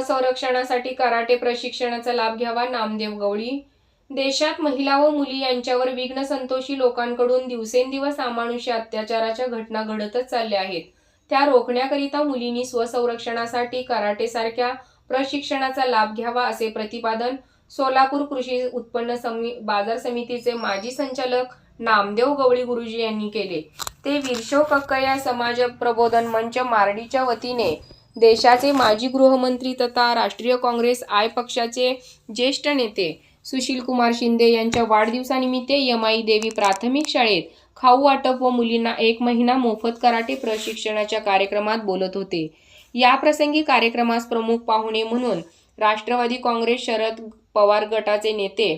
स्वसंरक्षणासाठी karate प्रशिक्षणाचा लाभ घ्यावा नामदेव गवळी. देशात महिला व मुली यांच्यावर विघ्न संतोषी लोकांकडून दिवसेंदिवस अमानुष्य अत्याचाराच्या घटना घडतच चालल्या आहेत. त्या रोखण्याकरिता मुलींनी स्वसंरक्षणासाठी कराटेसारख्या प्रशिक्षणाचा लाभ घ्यावा असे प्रतिपादन सोलापूर कृषी उत्पन्न समी बाजार समितीचे माजी संचालक नामदेव गवळी गुरुजी यांनी केले. ते विरशो कक्कया समाज प्रबोधन मंच मारडीच्या वतीने देशाचे माजी गृहमंत्री तथा राष्ट्रीय काँग्रेस आय पक्षाचे ज्येष्ठ नेते सुशील कुमार शिंदे यांच्या वाढदिवसानिमित्त यमाई देवी प्राथमिक शाळेत खाऊ वाटप व मुलींना एक महिना मोफत कराटे प्रशिक्षणाच्या कार्यक्रमात बोलत होते. या प्रसंगी कार्यक्रमास प्रमुख पाहुणे म्हणून राष्ट्रवादी काँग्रेस शरद पवार गटाचे नेते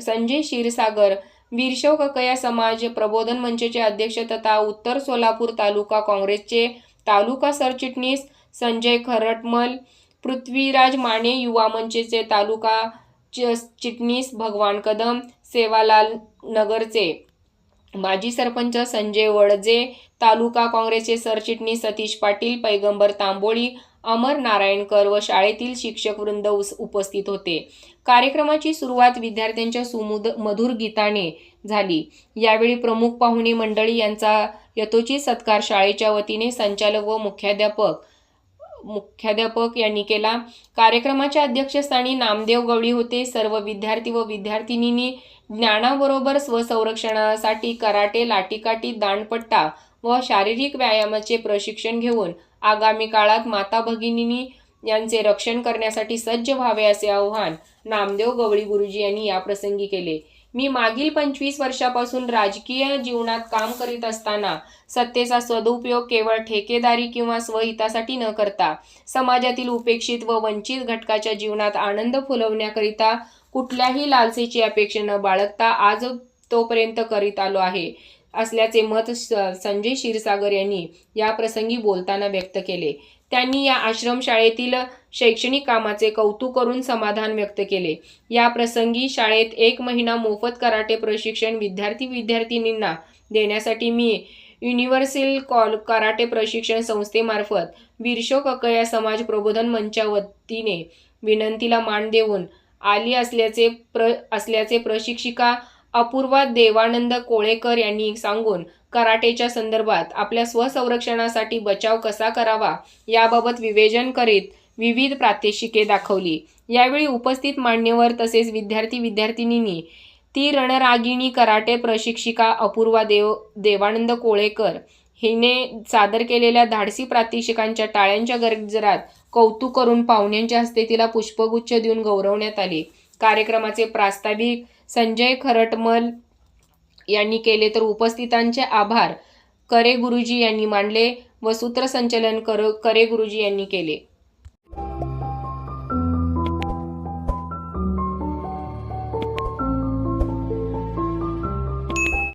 संजय क्षीरसागर वीरशव ककया समाज प्रबोधन मंचचे अध्यक्ष तथा उत्तर सोलापूर तालुका काँग्रेसचे तालुका सरचिटणीस संजय खरटमल पृथ्वीराज माने युवा मंचेचे तालुका च- चिटणीस भगवान कदम सेवालाल नगरचे. माजी सरपंच संजय वडजे तालुका काँग्रेसचे सरचिटणीस सतीश पाटील पैगंबर तांबोळी अमर नारायणकर व शाळेतील शिक्षक वृंद उपस्थित होते. कार्यक्रमाची सुरुवात विद्यार्थ्यांच्या सुमुद मधुर गीताने झाली. यावेळी प्रमुख पाहुणे मंडळी यांचा यथोचित सत्कार शाळेच्या वतीने संचालक व मुख्याध्यापक मुख्याध्यापक यांनी केला. कार्यक्रमाच्या अध्यक्षस्थानी नामदेव गवळी होते. सर्व विद्यार्थी व विद्यार्थिनींनी ज्ञानाबरोबर स्वसंरक्षणासाठी कराटे लाठीकाठी दांडपट्टा व शारीरिक व्यायामाचे प्रशिक्षण घेऊन आगामी काळात माता भगिनींनी यांचे रक्षण करण्यासाठी सज्ज व्हावे असे आव्हान नामदेव गवळी गुरुजी यांनी याप्रसंगी केले. मी मागील पंचवीस वर्षापासून राजकीय जीवनात काम करीत असताना सत्तेचा सदुपयोग केवळ ठेकेदारी किंवा स्वहितासाठी न करता समाजातील उपेक्षित व वंचित घटकाच्या जीवनात आनंद फुलवण्याकरिता कुठल्याही लालसेची अपेक्षा न बाळगता आज तोपर्यंत करीत आलो आहे असल्याचे मत स- संजय क्षीरसागर यांनी या प्रसंगी बोलताना व्यक्त केले. त्यांनी या आश्रमशाळेतील शैक्षणिक कामाचे कौतुक करून समाधान व्यक्त केले. या प्रसंगी शाळेत एक महिना मोफत कराटे प्रशिक्षण विद्यार्थी विद्यार्थिनींना देण्यासाठी मी युनिव्हर्सल कॉल कराटे प्रशिक्षण संस्थेमार्फत विरशो ककया समाज प्रबोधन मंचा वतीने विनंतीला मान देऊन आली असल्याचे प्र असल्याचे प्रशिक्षिका अपूर्वा देवानंद कोळेकर यांनी सांगून कराटेच्या संदर्भात आपल्या स्वसंरक्षणासाठी बचाव कसा करावा याबाबत विवेचन करीत विविध प्रात्यक्षिके दाखवली. यावेळी उपस्थित मान्यवर तसेच विद्यार्थी विद्यार्थिनींनी ती रणरागिणी कराटे प्रशिक्षिका अपूर्वा देव देवानंद कोळेकर हिने सादर केलेल्या धाडसी प्रात्यक्षिकांच्या टाळ्यांच्या गरजरात कौतुक करून पाहुण्यांच्या हस्ते तिला पुष्पगुच्छ देऊन गौरवण्यात आले. कार्यक्रमाचे प्रास्ताविक संजय खरटमल यांनी केले तर उपस्थितांचे आभार. करे गुरुजी यांनी मांडले व सूत्रसंचलन कर करे गुरुजी यांनी केले.